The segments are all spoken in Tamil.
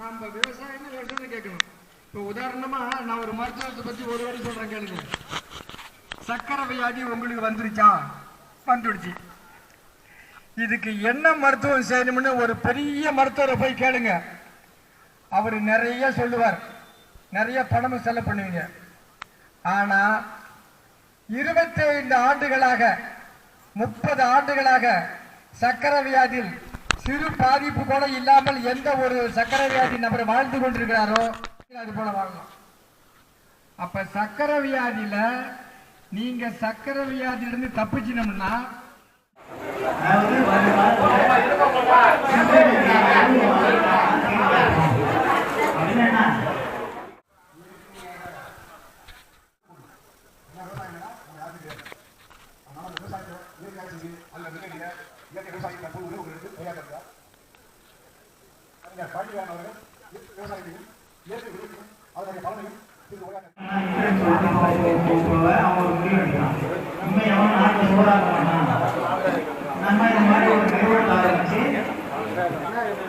நம்ம விவசாயம் விவசாயம் கேட்கணும்? இப்போ உதாரணமா நான் ஒரு மருத்துவத்தை பத்தி ஒரு வாட்டி சொல்றேன் கேளுங்க. சக்கரை வியாதி உங்களுக்கு வந்துருச்சா? வந்துடுச்சு. இதுக்கு என்ன மருத்துவம் செய்யணும்னு ஒரு பெரிய மருத்துவரை போய் கேளுங்க. அவர் நிறைய சொல்லுவார். நிறைய பணமும் செலவு பண்ணுவீங்க. ஆனா இருபத்தைந்து ஆண்டுகளாக முப்பது ஆண்டுகளாக சக்கரை வியாதியில் சிறு பாதிப்பு கூட இல்லாமல் எந்த ஒரு சக்கரை வியாதி நபர் வாழ்ந்து கொண்டிருக்கிறாரோ அது போல வாழலாம். அப்ப சக்கரை வியாதியில நீங்க சக்கரை வியாதியிலிருந்து தப்பிச்சினோம்னா அல்ல என்னென்ன உணவுப் பொருள் வேலைகளையும் வாங்கி நம்ம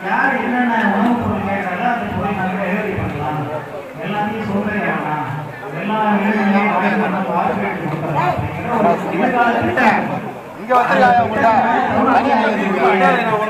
யார் இந்த அந்த இடங்களை உடற்பொருள் வாங்கி பொதுமக்கள்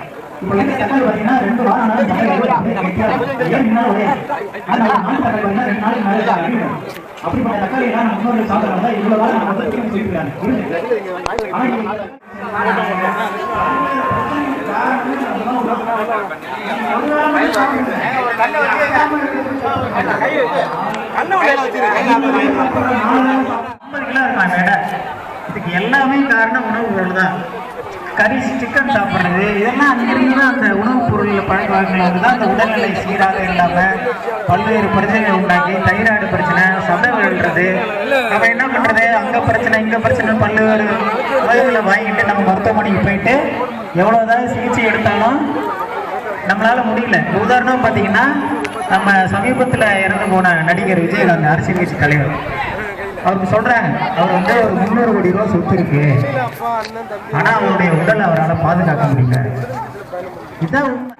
இப்போ இந்த பார்த்தீங்கன்னா ரெண்டு வாரம் பார்த்தீங்கன்னா ரெண்டு. அப்படிப்பட்ட தக்காளி எல்லாம் நம்ம முன்னோர்கள் சாப்பிடுறதா இவ்வளவு வாரம் நம்ம வந்து திரும்பி சொல்லிருக்காங்க. ஆனா இன்னைக்கு ஐம்பது கிலோ இருக்காங்க எடை. இதுக்கு எல்லாமே காரணம் உணவுப் பொருள் தான். கறி சிக்கன் சாப்பிட்றது இதெல்லாம் அங்கிருந்து அந்த உணவுப் பொருளில் பழக்க வழக்கங்கள் தான் அந்த உடல்நிலை சீராக இல்லாமல் பல்வேறு பிரச்சனைகள் உண்டாக்கி தைராய்டு பிரச்சனை சதை விழுறது நம்ம என்ன பண்ணுறது அங்கே பிரச்சனை இங்கே பிரச்சனை பல்வேறு நோய்களை வாங்கிட்டு நம்ம மருத்துவமனைக்கு போயிட்டு எவ்வளோதான் சிகிச்சை எடுத்தாலும் நம்மளால் முடியல. உதாரணம் பார்த்தீங்கன்னா நம்ம சமீபத்தில் இறந்து போன நடிகர் விஜயகாந்த் அரசியல் கட்சி தலைவர். அவருக்கு சொல்றாங்க அவர் வந்து ஒரு முந்நூறு கோடி ரூபாய் சொத்து இருக்கு ஆனா அவருடைய உடல் அவரால் பாதுகாக்க முடியல. இதான் உண்மை.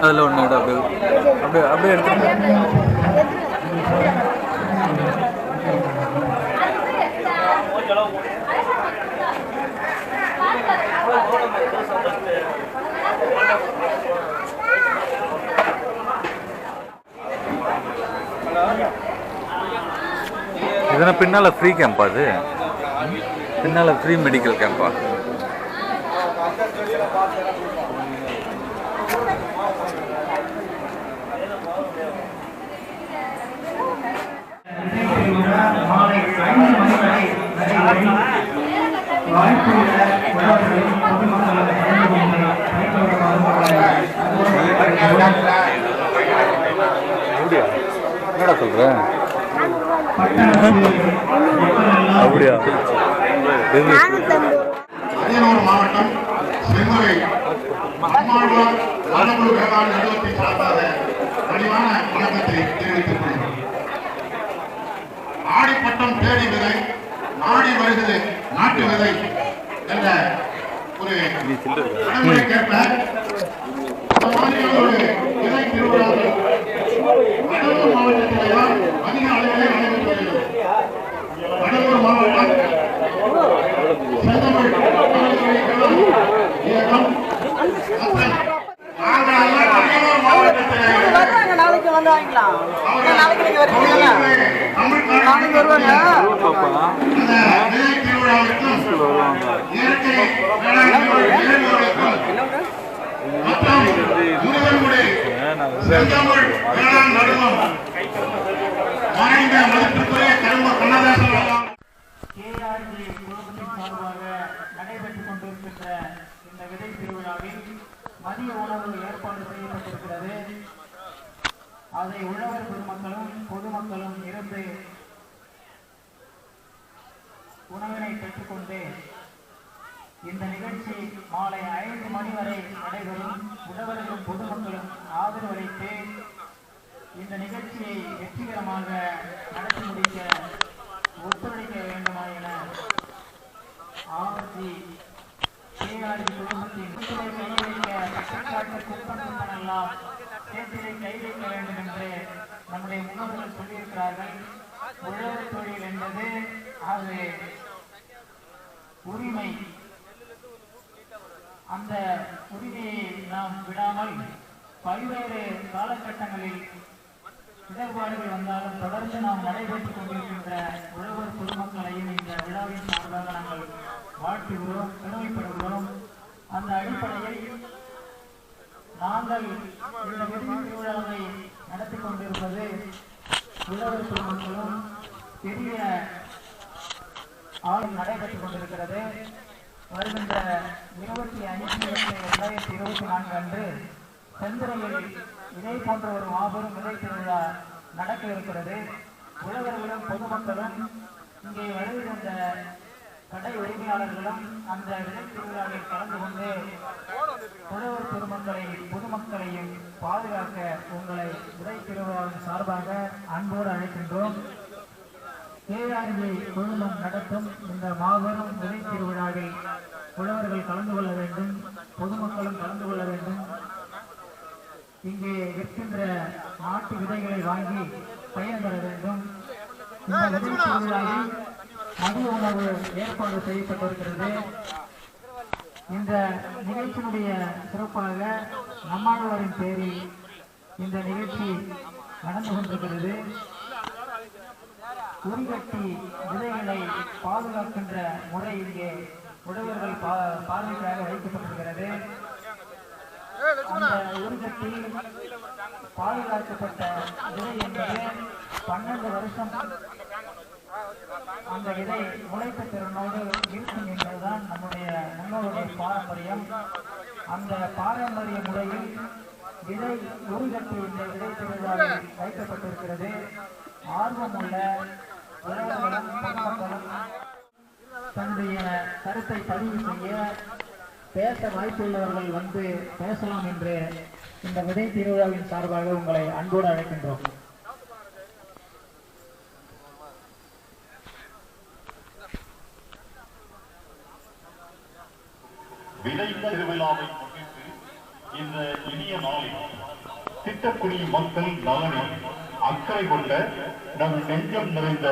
அதில் ஒன்று விட அப்படியே அப்படியே அப்படியே எடுத்து இதனால் பின்னால் ஃப்ரீ கேம்பா அது? பின்னால் ஃப்ரீ மெடிக்கல் கேம்பா வாய்ப்புள்ள பொதுமக்கள் அப்படியா என்னடா சொல்கிறேன் அப்படியா? அரியலூர் மாவட்டம் செம்மறை அம்மாழ்வார் மரபுழு வேளாண் நிறுவனத்தை சார்பாக பணிவான வணக்கத்தை தெரிவித்துக் கொள்கிறோம். ஆடிப்பட்டம் தேடி விதை ஆடி வருகிறது நாட்டு விதை என்ற ஒரு கேட்ப இந்த மாதிரியான ஒரு விதை திருவிழாவில் கடலூர் மாவட்டத்தில் தான் அதிக அளவிலே நடைபெற்று வருகிறது கடலூர் மாவட்டம் செந்தமிழ் கலைஞர்கள் இயக்கம் மற்றும் நாங்கள் எல்லாம் கடலூர் மாவட்டத்தில் வருவாங்க நாளைக்கு வந்து வாங்கிக்கலாம் நாளைக்கு நீங்க வரீங்களா நாளைக்கு வருவாங்க அந்த மதிப்புக்குரிய கரும்ப கண்ணதாசன் அவர்கள் கேஆர்ஜி குழுமத்தின் சார்பாக நடைபெற்றுக் இந்த விதை திருவிழாவில் மதிய உணவு ஏற்பாடு செய்யப்பட்டிருக்கிறது. அதை உழவர் பெருமக்களும் பொதுமக்களும் இருந்து உணவினை பெற்றுக்கொண்டு இந்த நிகழ்ச்சி மாலை ஐந்து மணி வரை நடைபெறும். உழவர்களும் பொதுமக்களும் ஆதரவளித்து இந்த நிகழ்ச்சியை வெற்றிகரமாக நடத்தி முடிக்க ஒத்துழைக்க வேண்டுமா என ஆபத்தி கேஆர்ஜி குடும்பத்தின் சேற்றிலே கை வைக்க வேண்டும் என்று நம்முடைய முன்னோர்கள் சொல்லியிருக்கிறார்கள் உழவர் தொழில் என்பது அது உரிமை அந்த உரிமையை நாம் விடாமல் பல்வேறு காலகட்டங்களில் இடர்பாடுகள் வந்தாலும் தொடர்ந்து நாம் நடைபெற்றுக் கொண்டிருக்கின்ற உழவர் பொதுமக்களையும் இந்த விழாவின் சார்பாக நாங்கள் வாழ்த்துகிறோம் பெருமைப்படுகிறோம் அந்த அடிப்படையில் நாங்கள் இந்த விருது திருவிழாவை நடத்தி கொண்டிருப்பது உழவர் பொதுமக்களும் பெரிய ஆளும் நடைபெற்றுக் கொண்டிருக்கிறது. வருகின்ற இருபத்தி ஐந்து இரண்டாயிரத்தி இருபத்தி நான்கு அன்று செந்துறையில் இதே போன்ற ஒரு மாபெரும் விதை திருவிழா நடக்க இருக்கிறது உழவர்களும் பொதுமக்களும் இங்கே வருகின்ற கடை உரிமையாளர்களும் அந்த விதை திருவிழாவில் கலந்து கொண்டு உழவர் பெருமக்களை பொதுமக்களையும் பாதுகாக்க உங்களை விதை திருவிழாவின் சார்பாக அன்போடு அழைக்கின்றோம். கேஆர்பி குழுமம் நடத்தும் இந்த மாபெரும் விதை திருவிழாவில் உழவர்கள் கலந்து கொள்ள வேண்டும் பொதுமக்களும் கலந்து கொள்ள வேண்டும். இங்கே விற்கின்ற நாட்டு விதைகளை வாங்கி பயன்பெற வேண்டும். இந்த விதை திருவிழாவில் மதிய உணவு ஏற்பாடு செய்யப்பட்டிருக்கிறது. இந்த நிகழ்ச்சியினுடைய சிறப்பாக நம்மாழ்வாரின் பேரில் இந்த நிகழ்ச்சி நடந்து கொண்டிருக்கிறது. உரிகட்டி விதைகளை பாதுகாக்கின்ற முறை இங்கே உழவர்கள் பா- பார்வைக்காக வைக்கப்பட்டிருக்கிறது. அந்த உரிகட்டி பாதுகாக்கப்பட்ட விதை என்பது பன்னெண்டு வருஷம் அந்த விதை உழைப்பு திறனோடு இருக்கும் என்பதுதான் நம்முடைய முன்னோருடைய பாரம்பரியம். அந்த பாரம்பரிய முறையில் விதை உருகட்டு இந்த விதை திருவிழாவில் வைக்கப்பட்டிருக்கிறது. ஆர்வமுள்ள உறவுகளும் தன்னுடைய கருத்தை பதிவு செய்ய பேச வாய்ப்புள்ளவர்கள் வந்து பேசலாம் என்று இந்த விதை திருவிழாவின் சார்பாக உங்களை அன்போடு அழைக்கின்றோம் விதை திருவிழாவை முன்னிட்டு இந்த இனிய நாளில் திட்டக்குடி மக்கள் நலனில் அக்கறை கொண்ட நம் நெஞ்சம் நிறைந்த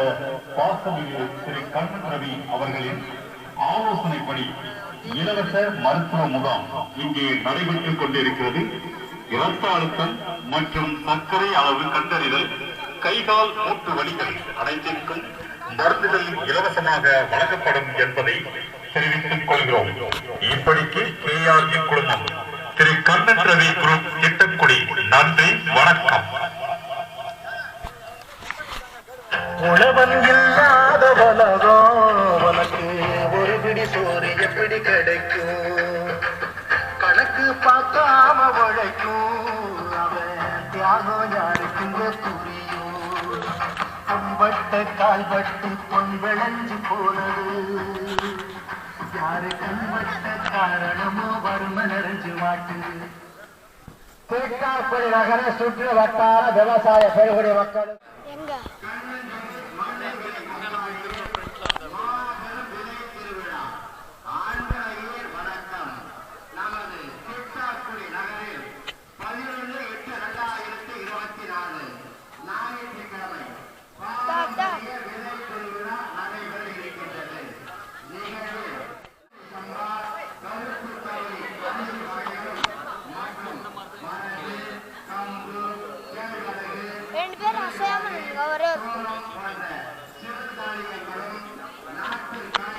பாசமிகு திரு கண்ணன் ரவி அவர்களின் ஆலோசனைப்படி இலவச மருத்துவ முகாம் இங்கே நடைபெற்றுக் கொண்டிருக்கிறது இரத்த அழுத்தம் மற்றும் சர்க்கரை அளவு கண்டறிதல் கைகால் மூட்டு வலிகள் அனைத்திற்கும் மருந்துகள் இலவசமாக வழங்கப்படும் என்பதை தெரிவித்துக் கொள்கிறோம் இப்படிக்கு கே கேஆர்ஜி குழுமம் திரு கண்ணன் ரவி குரூப் திட்டக்குடி நன்றி வணக்கம். உழவன் இல்லாத உலகம் உனக்கு ஒரு பிடி சோறு எப்படி கிடைக்கும்? கணக்கு பார்க்காம உழைக்கும் அவன் தியாகம் யாருக்குங்க புரியும். பொன்பட்ட கால்பட்டு பொன் விளைஞ்சு போனது. யாரு கண்பட்ட காரணமோ வறுமை நிறைஞ்சு மாட்டுது தேக்காப்படி நகர சுற்று வட்டார விவசாய பெருகுடி மக்கள்